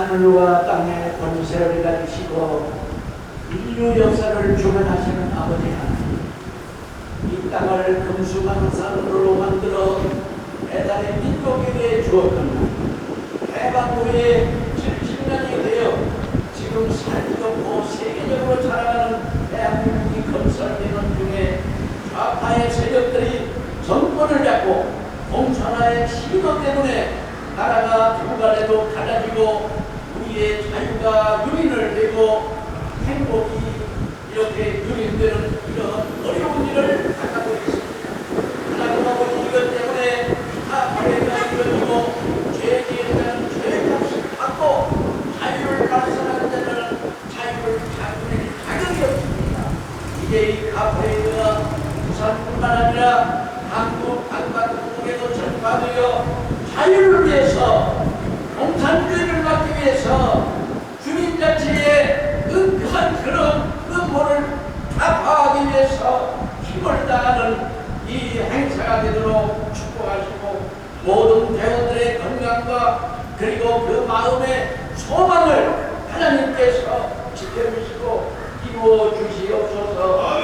하늘과 땅의 권세를 가지시고 인류 역사를 주관하시는 아버지 하나님 이 땅을 금수강산으로 만들어 대단히 민족에게 주었던 해방 후에 70년이 되어 지금 살기없고 세계적으로 자라가는 대한민국이 건설되는 중에 좌파의 세력들이 정권을 잡고 공천화의 시도 때문에 나라가 중간에도 갈라지고 우리의 자유가 유린을 되고 행복이 이렇게 유린되는 이런 어려운 일을 당하고 있습니다. 하나님 아버지 이것 때문에 다 피해가 이루어지고 죄에 대한 죄값을 받고 자유를 발산하는 데는 자유를 자유를 자격이 없습니다. 이제 이 카페가 부산뿐만 아니라 한국 방방국에도 전파되어 자유를 위해서 공산주의를 막기 위해서 주민자치의 은폐한 그런 음모를 타파하기 위해서 힘을 다하는 이 되도록 축복하시고 모든 대원들의 건강과 그리고 그 마음의 소망을 하나님께서 지켜주시고 이루어 주시옵소서.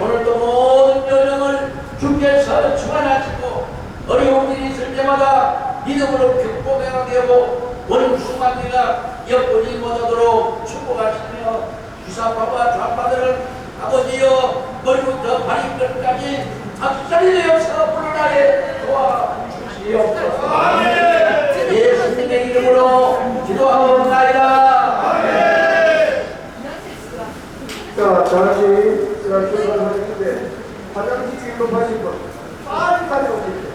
오늘도 모든 여정을 주께서 주관하시고 어려운 일이 있을 때마다 믿음으로 극복해야 되고 원수관계가 엮어지 못하도록 축복하시며 주사파와 기도하고 기도하고 나이다. 자, 다 같이 제가 기도하는 데 화장실 1번 80번 빨리 빨리 오세요